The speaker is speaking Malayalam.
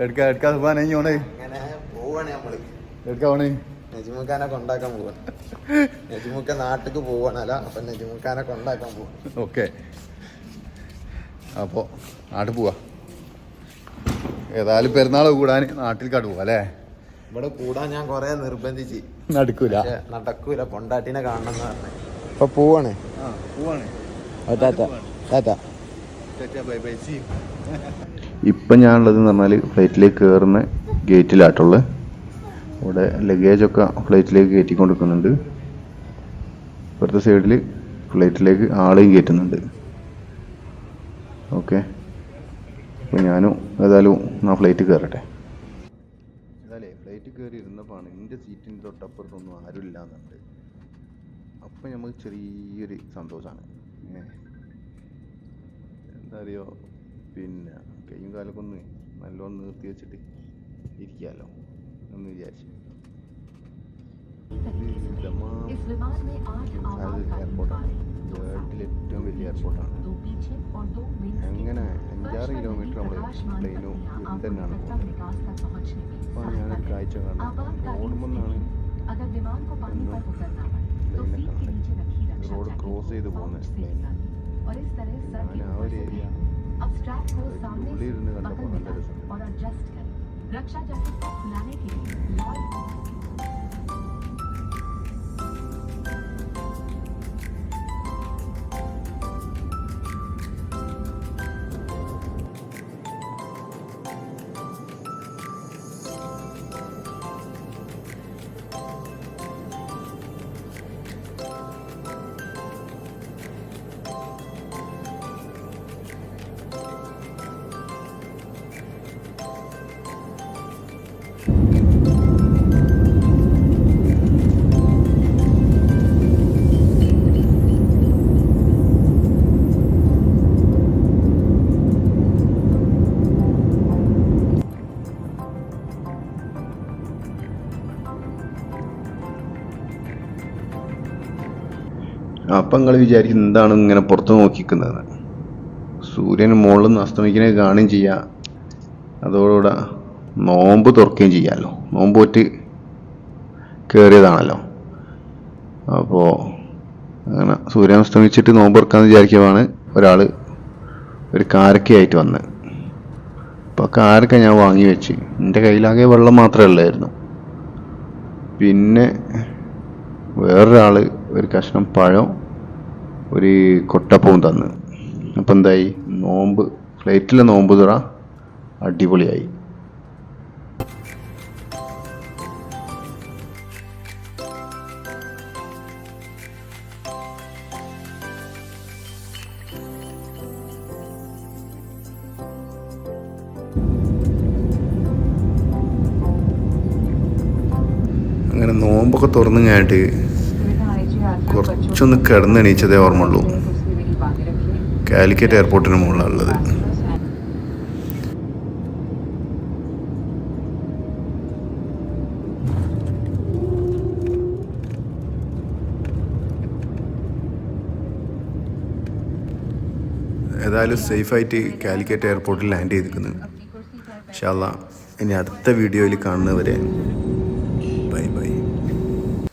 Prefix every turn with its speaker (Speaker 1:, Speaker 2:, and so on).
Speaker 1: എടുക്കാ എടുക്കാ പോവാൻ ഓണേ എടുക്കാ ഓണേ
Speaker 2: നജിമുഖാനെ കൊണ്ടാക്കാൻ പോവാണ്. നജിമുഖ നാട്ടിക്ക് പോവാണല്ല അപ്പൊ നജിമുഖാനെ കൊണ്ടാക്കാൻ പോവാണ്.
Speaker 1: ഓക്കെ. അപ്പോൾ നാട്ടിൽ പോവാ. ഏതായാലും പെരുന്നാൾ കൂടാൻ നാട്ടിൽക്കാട്ട് പോവാ അല്ലേ?
Speaker 2: ഇവിടെ കൂടാൻ ഞാൻ കൊറേ നിർബന്ധിച്ച്.
Speaker 1: നടക്കൂല.
Speaker 2: നടക്കൂല. പൊണ്ടാട്ടിനെ കാണണം എന്ന് പറഞ്ഞു. അപ്പൊ പോവാണ്.
Speaker 1: ആ പോവാണ്.
Speaker 2: Tata. Tata
Speaker 1: bye bye see.
Speaker 3: ഇപ്പം ഞാനുള്ളത് എന്ന് പറഞ്ഞാൽ ഫ്ലൈറ്റിലേക്ക് കയറുന്ന ഗേറ്റിലാട്ടുള്ളത്. ഇവിടെ ലഗേജൊക്കെ ഫ്ലൈറ്റിലേക്ക് കയറ്റി കൊടുക്കുന്നുണ്ട് ഇപ്പുറത്തെ സൈഡിൽ ഫ്ലൈറ്റിലേക്ക് ആളെയും കയറ്റുന്നുണ്ട്. ഓക്കെ. അപ്പോൾ ഞാനും ഏതായാലും ആ ഫ്ലൈറ്റ് കയറട്ടെ. ഏതായാലേ ഫ്ലൈറ്റ് കയറി ഇരുന്നപ്പോഴാണ് എന്റെ സീറ്റിന്റെ തൊട്ടപ്പുറത്തൊന്നും ആരും ഇല്ലാന്നുണ്ട്. അപ്പം നമുക്ക് ചെറിയൊരു സന്തോഷമാണ്. എന്താ അറിയോ? പിന്നെ കൈയും കാലൊക്കെ ഒന്ന് നല്ലോണം നിർത്തി വെച്ചിട്ട് ഇരിക്കാമല്ലോ എന്ന് വിചാരിച്ചു. എയർപോർട്ടാണ് വേൾഡിൽ ഏറ്റവും വലിയ എയർപോർട്ടാണ് അങ്ങനെ അഞ്ചാറ് കിലോമീറ്റർ നമ്മൾ പ്ലെയിനും
Speaker 4: ഇത്
Speaker 3: തന്നെയാണ്. അപ്പോൾ ഞാൻ കാഴ്ച കാണുന്നത്
Speaker 4: ഓടുമ്പോഴാണ്
Speaker 3: റോഡ്
Speaker 4: ക്രോസ്
Speaker 3: ചെയ്ത്
Speaker 4: പോകുന്നത് പ്ലെയിനാണ്
Speaker 3: ഞാൻ ആ ഒരു ഏരിയ
Speaker 4: अब स्ट्रैप को सामने से पकड़ और एडजस्ट करें। रक्षा जैकेट को खुलाने के लिए
Speaker 3: അപ്പം നിങ്ങൾ വിചാരിക്കും എന്താണ് ഇങ്ങനെ പുറത്ത് നോക്കിക്കുന്നത്? സൂര്യൻ മുകളിൽ നിന്ന് അസ്തമിക്കുന്നത് കാണുകയും ചെയ്യാം. അതോടുകൂടെ നോമ്പ് തുറക്കുകയും ചെയ്യാമല്ലോ നോമ്പ് ഒറ്റ കയറിയതാണല്ലോ. അപ്പോൾ അങ്ങനെ സൂര്യൻ അസ്തമിച്ചിട്ട് നോമ്പ് തുറക്കാമെന്ന് വിചാരിക്കുമ്പോൾ ഒരാൾ ഒരു കാരക്കയായിട്ട് വന്ന്. അപ്പോൾ കാരക്ക ഞാൻ വാങ്ങി വെച്ച്. എന്റെ കയ്യിലാകെ വെള്ളം മാത്രമേ ഉള്ളായിരുന്നു. പിന്നെ വേറൊരാൾ ഒരു കഷ്ണം പഴം ഒരു കൊട്ടപ്പവും തന്ന്. അപ്പം എന്തായി? നോമ്പ് ഫ്ലൈറ്റിലെ നോമ്പ് തുറ അടിപൊളിയായി. അങ്ങനെ നോമ്പൊക്കെ തുറന്നു കഴിഞ്ഞിട്ട് കുറച്ചൊന്ന് കിടന്ന് എണീച്ചതേ ഓർമ്മയുള്ളൂ. കാലിക്കറ്റ് എയർപോർട്ടിന് മുകളിലുള്ളത്. ഏതായാലും സേഫായിട്ട് കാലിക്കറ്റ് എയർപോർട്ടിൽ ലാൻഡ് ചെയ്തിരിക്കുന്നു. ഇൻഷാല്ല ഇനി അടുത്ത വീഡിയോയിൽ കാണുന്നവരെ